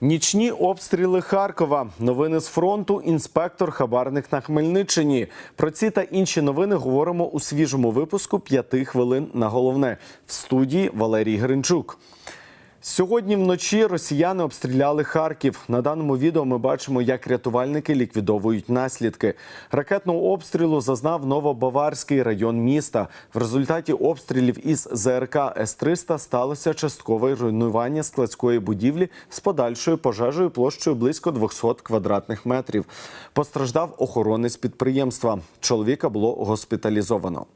Нічні обстріли Харкова. Новини з фронту. Інспектор хабарник на Хмельниччині. Про ці та інші новини говоримо у свіжому випуску п'яти хвилин на головне в студії Валерій Гринчук. Сьогодні вночі росіяни обстріляли Харків. На даному відео ми бачимо, як рятувальники ліквідовують наслідки. Ракетного обстрілу зазнав Новобаварський район міста. В результаті обстрілів із ЗРК С-300 сталося часткове руйнування складської будівлі з подальшою пожежею площею близько 200 квадратних метрів. Постраждав охоронець підприємства. Чоловіка було госпіталізовано.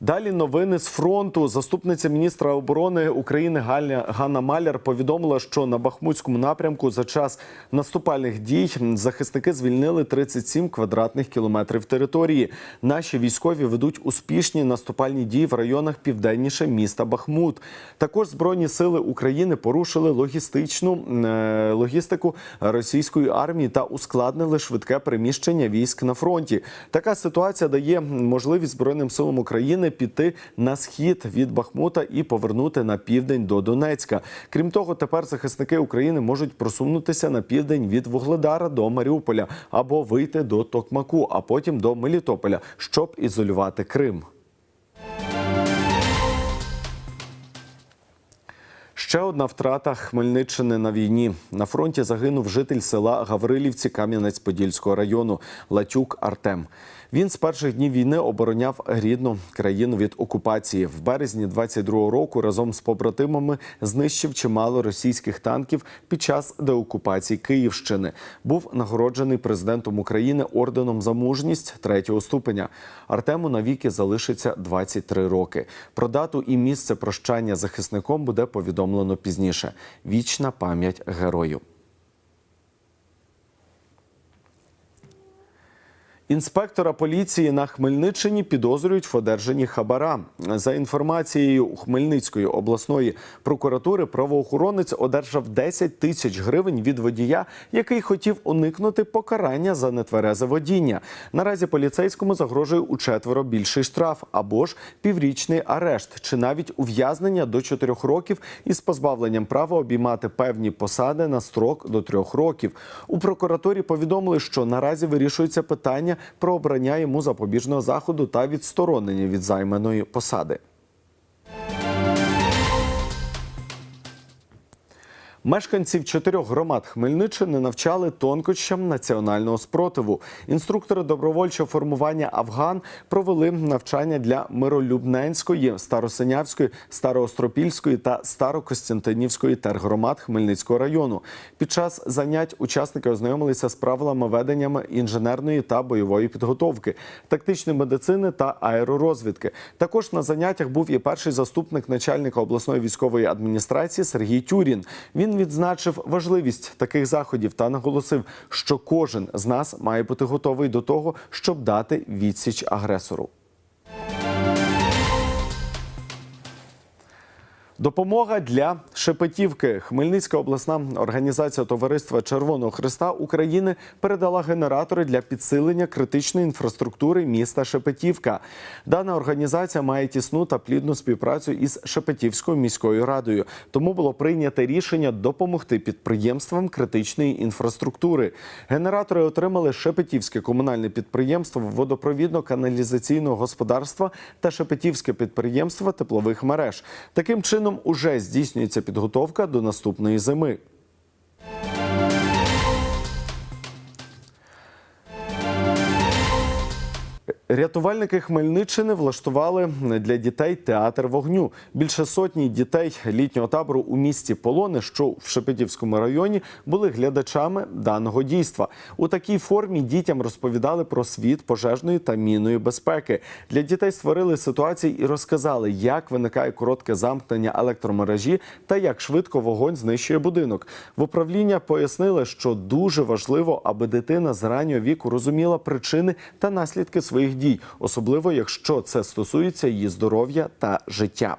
Далі новини з фронту. Заступниця міністра оборони України Галя Ганна Маляр повідомила, що на Бахмутському напрямку за час наступальних дій захисники звільнили 37 квадратних кілометрів території. Наші військові ведуть успішні наступальні дії в районах південніше міста Бахмут. Також збройні сили України порушили логістичну е, логістику російської армії та ускладнили швидке переміщення військ на фронті. Така ситуація дає можливість збройним силам України піти на схід від Бахмута і повернути на південь до Донецька. Крім того, тепер захисники України можуть просунутися на південь від Вугледара до Маріуполя або вийти до Токмаку, а потім до Мелітополя, щоб ізолювати Крим. Ще одна втрата Хмельниччини на війні. На фронті загинув житель села Гаврилівці Кам'янець-Подільського району Латюк Артем. Він з перших днів війни обороняв рідну країну від окупації. В березні 22-го року разом з побратимами знищив чимало російських танків під час деокупації Київщини. Був нагороджений президентом України орденом за мужність третього ступеня. Артему навіки залишиться 23 роки. Про дату і місце прощання захисником буде повідомлено пізніше. Вічна пам'ять герою. Інспектора поліції на Хмельниччині підозрюють в одержанні хабара. За інформацією Хмельницької обласної прокуратури, правоохоронець одержав 10 тисяч гривень від водія, який хотів уникнути покарання за нетверезе водіння. Наразі поліцейському загрожує у четверо більший штраф або ж піврічний арешт, чи навіть ув'язнення до 4 років із позбавленням права обіймати певні посади на строк до 3 років. У прокуратурі повідомили, що наразі вирішується питання про обрання йому запобіжного заходу та відсторонення від займаної посади. Мешканців чотирьох громад Хмельниччини навчали тонкощам національного спротиву. Інструктори добровольчого формування Афган провели навчання для Миролюбненської, Старосинявської, Староостропільської та Старокостянтинівської тергромад Хмельницького району. Під час занять учасники ознайомилися з правилами ведення інженерної та бойової підготовки, тактичної медицини та аеророзвідки. Також на заняттях був і перший заступник начальника обласної військової адміністрації Сергій Тюрін. Він відзначив важливість таких заходів та наголосив, що кожен з нас має бути готовий до того, щоб дати відсіч агресору. Допомога для Шепетівки. Хмельницька обласна організація Товариства Червоного Христа України передала генератори для підсилення критичної інфраструктури міста Шепетівка. Дана організація має тісну та плідну співпрацю із Шепетівською міською радою. Тому було прийнято рішення допомогти підприємствам критичної інфраструктури. Генератори отримали Шепетівське комунальне підприємство водопровідно-каналізаційного господарства та Шепетівське підприємство теплових мереж. Таким чином уже здійснюється підготовка до наступної зими. Рятувальники Хмельниччини влаштували для дітей театр вогню. Більше сотні дітей літнього табору у місті Полони, що в Шепетівському районі, були глядачами даного дійства. У такій формі дітям розповідали про світ пожежної та мінної безпеки. Для дітей створили ситуації і розказали, як виникає коротке замкнення електромережі та як швидко вогонь знищує будинок. В управління пояснили, що дуже важливо, аби дитина з раннього віку розуміла причини та наслідки своїх дій, особливо якщо це стосується її здоров'я та життя.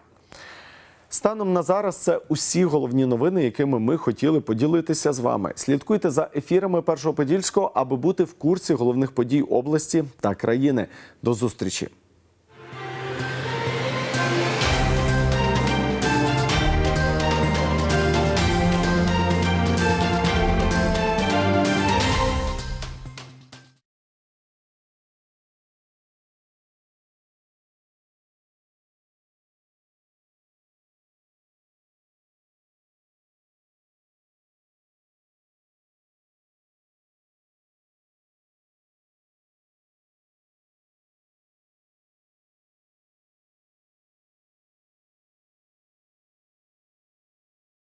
Станом на зараз це усі головні новини, якими ми хотіли поділитися з вами. Слідкуйте за ефірами Першого Подільського, аби бути в курсі головних подій області та країни. До зустрічі.